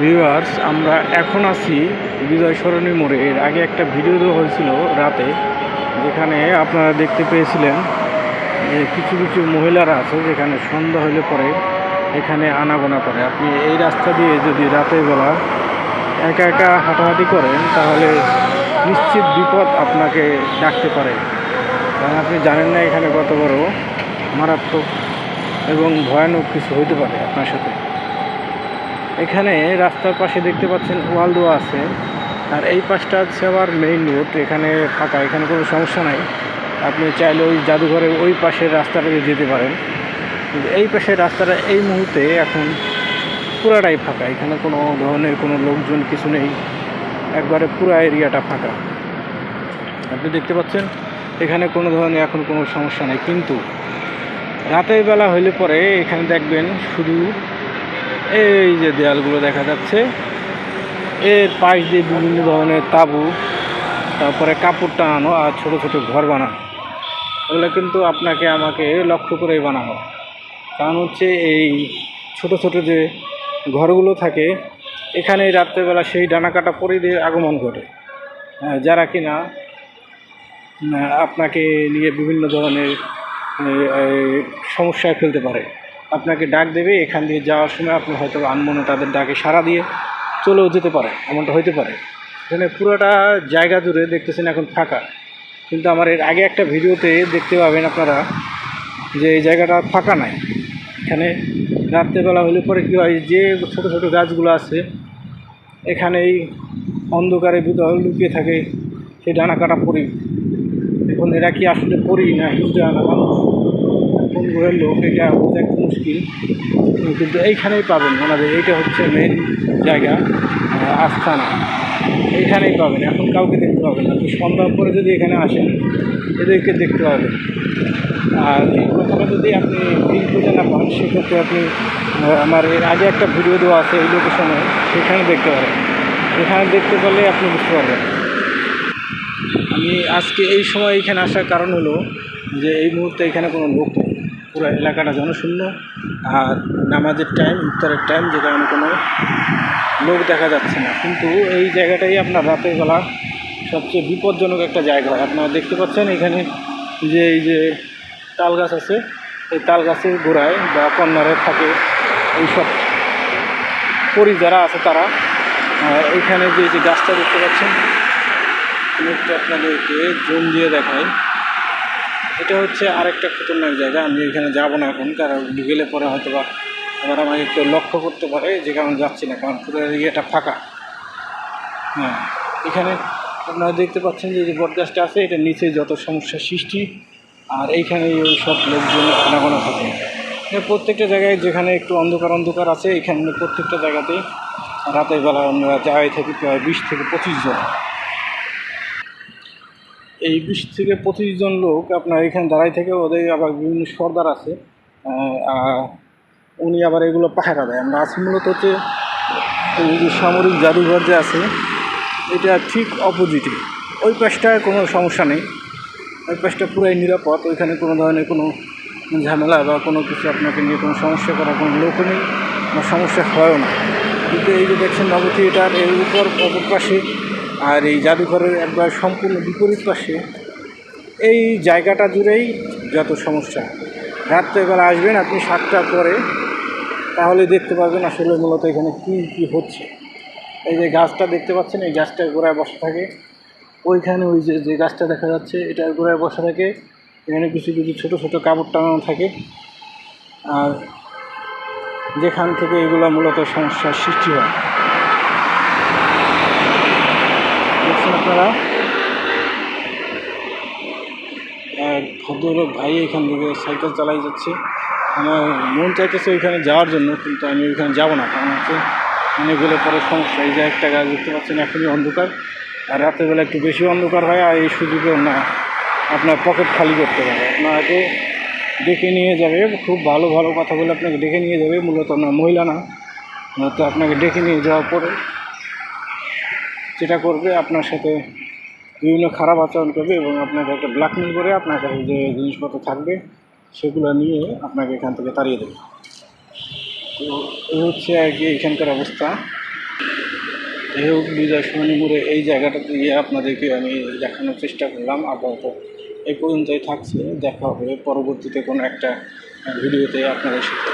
Viewers আমরা এখন আছি বিজয় সরণী মোড়ে। এর আগে একটা ভিডিও দেওয়া হয়েছিল রাতে, যেখানে আপনারা দেখতে পেয়েছিলেন যে কিছু কিছু মহিলারা আছে, যেখানে সন্ধ্যা হলে পরে এখানে আনাগোনা করে। আপনি এই রাস্তা দিয়ে যদি রাতের বেলা একা একা হাঁটাহাঁটি করেন, তাহলে নিশ্চিত বিপদ আপনাকে ডাকতে পারে। কারণ আপনি জানেন না এখানে কত বড় মারাত্মক এবং ভয়ানক কিছু হইতে পারে আপনার সাথে। এখানে রাস্তার পাশে দেখতে পাচ্ছেন ওয়াল দেওয়া আছে। আর এই পাশটা হচ্ছে আবার মেইন রোড এখানে ফাঁকা, এখানে কোনো সমস্যা নাই। আপনি চাইলে ওই জাদুঘরের ওই পাশের রাস্তাটা দিয়ে যেতে পারেন। এই পাশের রাস্তাটা এই মুহূর্তে এখন পুরাটাই ফাঁকা, এখানে কোনো ধরনের কোনো লোকজন কিছু নেই। একবারে পুরা এরিয়াটা ফাঁকা। আপনি দেখতে পাচ্ছেন, এখানে কোনো ধরনের এখন কোনো সমস্যা নেই। কিন্তু রাতের বেলা হইলে পরে এখানে দেখবেন শুধু এই যে দেয়ালগুলো দেখা যাচ্ছে। এর পাশ দিয়ে বিভিন্ন ধরনের তাঁবু তারপরে কাপড় টানানো আর ছোট ছোট ঘর বানানো। এগুলো কিন্তু আপনাকে আমাকে লক্ষ্য করেই বানানো কারণ হচ্ছে এই ছোট ছোট যে ঘরগুলো থাকে এখানে রাত্রেবেলা সেই ডানা কাটা পরিদের আগমন ঘটে। হ্যাঁ, যারা কিনা উম, আপনাকে নিয়ে বিভিন্ন ধরনের সমস্যায় ফেলতে পারে। আপনাকে ডাক দেবে, এখান দিয়ে যাওয়ার সময় আপনি হয়তো আনমনে তাদের ডাকে সাড়া দিয়ে চলেও যেতে পারে এমনটা হইতে পারে। এখানে পুরোটা জায়গা জুড়ে দেখতেছেন এখন ফাঁকা। কিন্তু আমার এর আগে একটা ভিডিওতে দেখতে পাবেন আপনারা যে এই জায়গাটা ফাঁকা নাই। এখানে রাত্রেবেলা হলে পরে কী হয়, যে ছোটো ছোটো গাছগুলো আছে এখানে এই অন্ধকারে ভিতরে লুকিয়ে থাকে, সেই ডানা কাটা পরি। এখন এরা কি আসলে পরি না হিজড়া না মানুষ? কোন লোক, এটা বোঝা একটু মুশকিল। কিন্তু এইখানেই পাবেন ওনাদের, এইটা হচ্ছে মেন জায়গা আস্থানা। এইখানেই পাবেন, এখন কাউকে দেখতে পাবেন আপনি সন্ধ্যার পরে যদি এখানে আসেন, এদেরকে দেখতে পাবেন আর এই কথাটা যদি আপনি দিন খুঁজে না পান, সেক্ষেত্রে আপনি আমার এর আগে একটা ভিডিও দেওয়া আছে এই লোকেশনে সেখানে দেখতে পারেন। সেখানে দেখতে পারলে আপনি বুঝতে পারবেন। আমি আজকে এই সময় এখানে আসার কারণ হলো যে এই মুহূর্তে এখানে কোনো লোক পুরো এলাকাটা জনশূন্য। আর নামাজের টাইম ইফতারের টাইম যে কারণে কোনো লোক দেখা যাচ্ছে না। কিন্তু এই জায়গাটাই আপনার রাতের বেলা সবচেয়ে বিপজ্জনক একটা জায়গা। আপনারা দেখতে পাচ্ছেন এখানে যে এই যে তাল গাছ আছে, এই তাল গাছের গোড়ায় বা কর্নারে থাকে এইসব পরি যারা আছে তারা। আর এইখানে যে যে গাছটা দেখতে পাচ্ছেন আপনাদেরকে জম দিয়ে দেখাই। এটা হচ্ছে আরেকটা খতরনাক জায়গা। আমি এখানে যাব না এখন, কারণ গেলে পরে হয়তো বা আবার আমাকে একটু লক্ষ্য করতে পারে যে কারণ যাচ্ছি না, কারণ পুরো এরিয়াটা ফাঁকা। হ্যাঁ এখানে আপনারা দেখতে পাচ্ছেন যে যে বটগাছটা আছে, এটা নিচে যত সমস্যার সৃষ্টি, আর এইখানে ওই সব লোকজন আনাগোনা থাকে। প্রত্যেকটা জায়গায় যেখানে একটু অন্ধকার অন্ধকার আছে, এখানে প্রত্যেকটা জায়গাতেই রাতের বেলা আমরা যাই থাকি প্রায় বিশ থেকে পঁচিশ জন। এই বিশ থেকে পঁচিশ জন লোক আপনার এখানে দাঁড়াই থেকে, ওদের আবার বিভিন্ন সর্দার আছে উনি আবার এগুলো পাহারা দেয়। আমরা আছি মূলত হচ্ছে এই যে সামরিক জাদুঘর যে আছে, এটা ঠিক অপোজিটে ওই পাশটায় কোনো সমস্যা নেই। ওই পাশটা পুরাই নিরাপদ। ওইখানে কোনো ধরনের কোনো ঝামেলা বা কোনো কিছু আপনাকে নিয়ে কোনো সমস্যা করার কোনো লোক নেই বা সমস্যা হয়ও না। কিন্তু এই যে দেখছেন নব থিয়েটার এর উপর অপর পাশে আর এই জাদুঘরের একবার সম্পূর্ণ বিপরীত পাশে এই জায়গাটা জুড়েই যত সমস্যা। রাত্রেবেলা আসবেন আপনি সাতটার পরে, তাহলে দেখতে পাবেন আসলে মূলত এখানে কী কী হচ্ছে। এই যে গাছটা দেখতে পাচ্ছেন, এই গাছটার গোড়ায় বসা থাকে। ওইখানে ওই যে যে গাছটা দেখা যাচ্ছে এটার গোড়ায় বসা থাকে। এখানে কিছু কিছু ছোটো ছোটো কাপড় টাঙানো থাকে। আর যেখান থেকে এগুলো মূলত সমস্যার সৃষ্টি হয়। দেখছেন আপনারা? এক ভদ্রলোক ভাই এখান থেকে সাইকেল চালাই যাচ্ছে। আমার মন চাইতেছে ওইখানে যাওয়ার জন্য, কিন্তু আমি ওইখানে যাব না, কারণ হচ্ছে মানে গেলে পরে সমস্যা। এই যে একটা গাছ দেখতে পাচ্ছেন, এখনই অন্ধকার। আর রাতেরবেলা একটু বেশি অন্ধকার হয়, আর এই সুযোগেও না, আপনার পকেট খালি করতে পারে আপনাকে ডেকে নিয়ে যাবে, খুব ভালো ভালো কথা বলে আপনাকে ডেকে নিয়ে যাবে। মূলত আপনার মহিলা না তো আপনাকে ডেকে নিয়ে যাওয়ার পরে যেটা করবে, আপনার সাথে বিভিন্ন খারাপ আচরণ করবে এবং আপনাকে একটা ব্ল্যাকমেল করে আপনার কাছে যে জিনিসপত্র থাকবে, সেগুলো নিয়ে আপনাকে এখান থেকে তাড়িয়ে দেবে। তো এই হচ্ছে আর কি এখানকার অবস্থা। যাই হোক, বিজয় সরণি মোড়ে এই জায়গাটাতে গিয়ে আপনাদেরকে আমি দেখানোর চেষ্টা করলাম। আপাতত এই পর্যন্তই থাকছে। দেখা হবে পরবর্তীতে কোনো একটা ভিডিওতে আপনাদের সাথে।